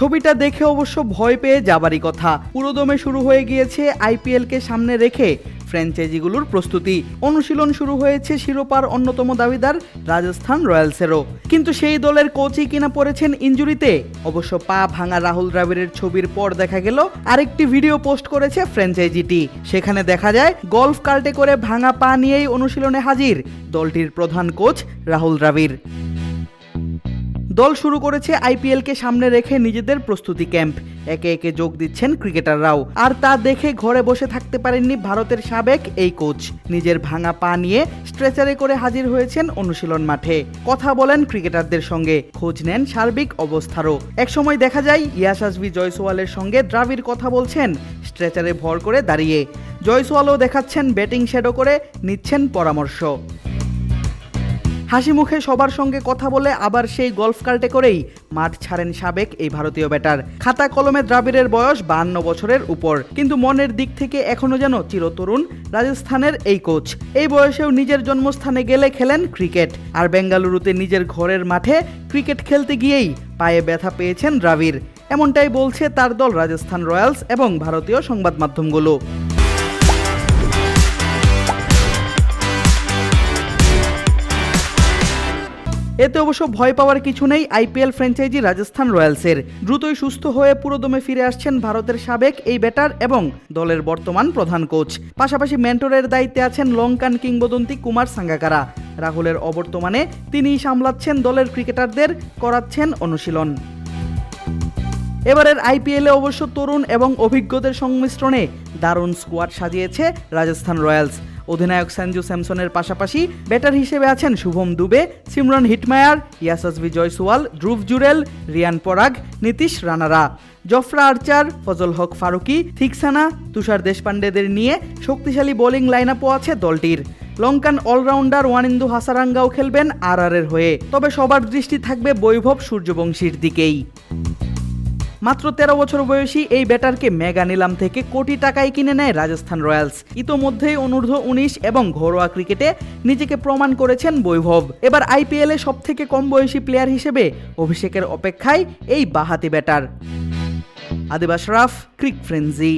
ছবিটা দেখে অবশ্য ভয় পেয়ে যাবারই কথা। পুরোদমে শুরু হয়ে গিয়েছে আইপিএলকে সামনে রেখে ফ্র্যাঞ্চাইজিগুলোর প্রস্তুতি। অনুশীলন শুরু হয়েছে শিরোপার অন্যতম দাবিদার রাজস্থান রয়্যালসেরও। কিন্তু সেই দলের কোচই কিনা পড়েছেন ইঞ্জুরিতে। অবশ্য পা ভাঙা রাহুল দ্রাবিড়ের ছবির পর দেখা গেল, আরেকটি ভিডিও পোস্ট করেছে ফ্র্যাঞ্চাইজিটি। সেখানে দেখা যায়, গলফ কার্টে করে ভাঙা পা নিয়েই অনুশীলনে হাজির দলটির প্রধান কোচ রাহুল দ্রাবিড়। দল শুরু করেছে আইপিএলকে সামনে রেখে নিজেদের প্রস্তুতি ক্যাম্প। একে একে যোগ দিচ্ছেন ক্রিকেটাররাও। আর তা দেখে ঘরে বসে থাকতে পারেননি ভারতের সাবেক এই কোচ। নিজের ভাঙা পা নিয়ে স্ট্রেচারে করে হাজির হয়েছেন অনুশীলন মাঠে। কথা বলেন ক্রিকেটারদের সঙ্গে। খোঁজ নেন সার্বিক অবস্থারও। একসময় দেখা যায়, ইয়াস আসবি জয়সওয়ালের সঙ্গে দ্রাবিড় কথা বলছেন, স্ট্রেচারে ভর করে দাঁড়িয়ে। জয়সওয়ালও দেখাচ্ছেন ব্যাটিং শ্যাডো করে, নিচ্ছেন পরামর্শ। হাসি মুখে সবার সঙ্গে কথা বলে আবার সেই গলফ কার্টে করেই মাঠ ছাড়েন সাবেক এই ভারতীয় ব্যাটার। খাতা কলমে দ্রাবিড়ের বয়স বাহান্ন বছরের উপর। কিন্তু মনের দিক থেকে এখনও যেন চিরতরুণ রাজস্থানের এই কোচ। এই বয়সেও নিজের জন্মস্থানে গেলে খেলেন ক্রিকেট। আর বেঙ্গালুরুতে নিজের ঘরের মাঠে ক্রিকেট খেলতে গিয়েই পায়ে ব্যথা পেয়েছেন দ্রাবিড়। এমনটাই বলছে তার দল রাজস্থান রয়্যালস এবং ভারতীয় সংবাদ মাধ্যমগুলো এতে অবশ্য ভয় পাওয়ার কিছু নেই আইপিএল ফ্র্যাঞ্চাইজি রাজস্থান রয়্যালসের। দ্রুতই সুস্থ হয়ে পুরোদমে ফিরে আসছেন ভারতের সাবেক এই ব্যাটার এবং দলের বর্তমান প্রধান কোচ। পাশাপাশি মেন্টরের দায়িত্বে আছেন লঙ্কান কিংবদন্তি কুমার সাঙ্গাকারা। রাহুলের অবর্তমানে তিনিই সামলাচ্ছেন দলের ক্রিকেটারদের করাচ্ছেন অনুশীলন। এবারের আইপিএলে অবশ্য তরুণ এবং অভিজ্ঞদের সংমিশ্রণে দারুণ স্কোয়াড সাজিয়েছে রাজস্থান রয়্যালস। অধিনায়ক সঞ্জু স্যামসনের পাশাপাশি ব্যাটার হিসেবে আছেন শুভম দুবে, সিমরন হিটমায়ার ইয়াসাসবি জয়সওয়াল ধ্রুব জুরেল, রিয়ান পরাগ, নীতিশ রানারা। জফরা আর্চার, ফজল হক ফারুকি থিকসানা তুষার দেশপান্ডেদের নিয়ে শক্তিশালী বোলিং লাইন আপও আছে দলটির। লঙ্কান অলরাউন্ডার ওয়ানিন্দু হাসারাঙ্গাও খেলবেন আর এর হয়ে। তবে সবার দৃষ্টি থাকবে বৈভব সূর্যবংশীর দিকেই। মাত্র তেরো বছর বয়সী এই ব্যাটারকে মেগা নিলাম থেকে কোটি টাকায় কিনে নেয় রাজস্থান রয়্যালস। ইতোমধ্যেই অনূর্ধ্ব উনিশ এবং ঘরোয়া ক্রিকেটে নিজেকে প্রমাণ করেছেন বৈভব। এবার আইপিএলে সব থেকে কম বয়সী প্লেয়ার হিসেবে অভিষেকের অপেক্ষায় এই বাহাতি ব্যাটার। আদিবাস রাফ, ক্রিক ফ্রেন্সি।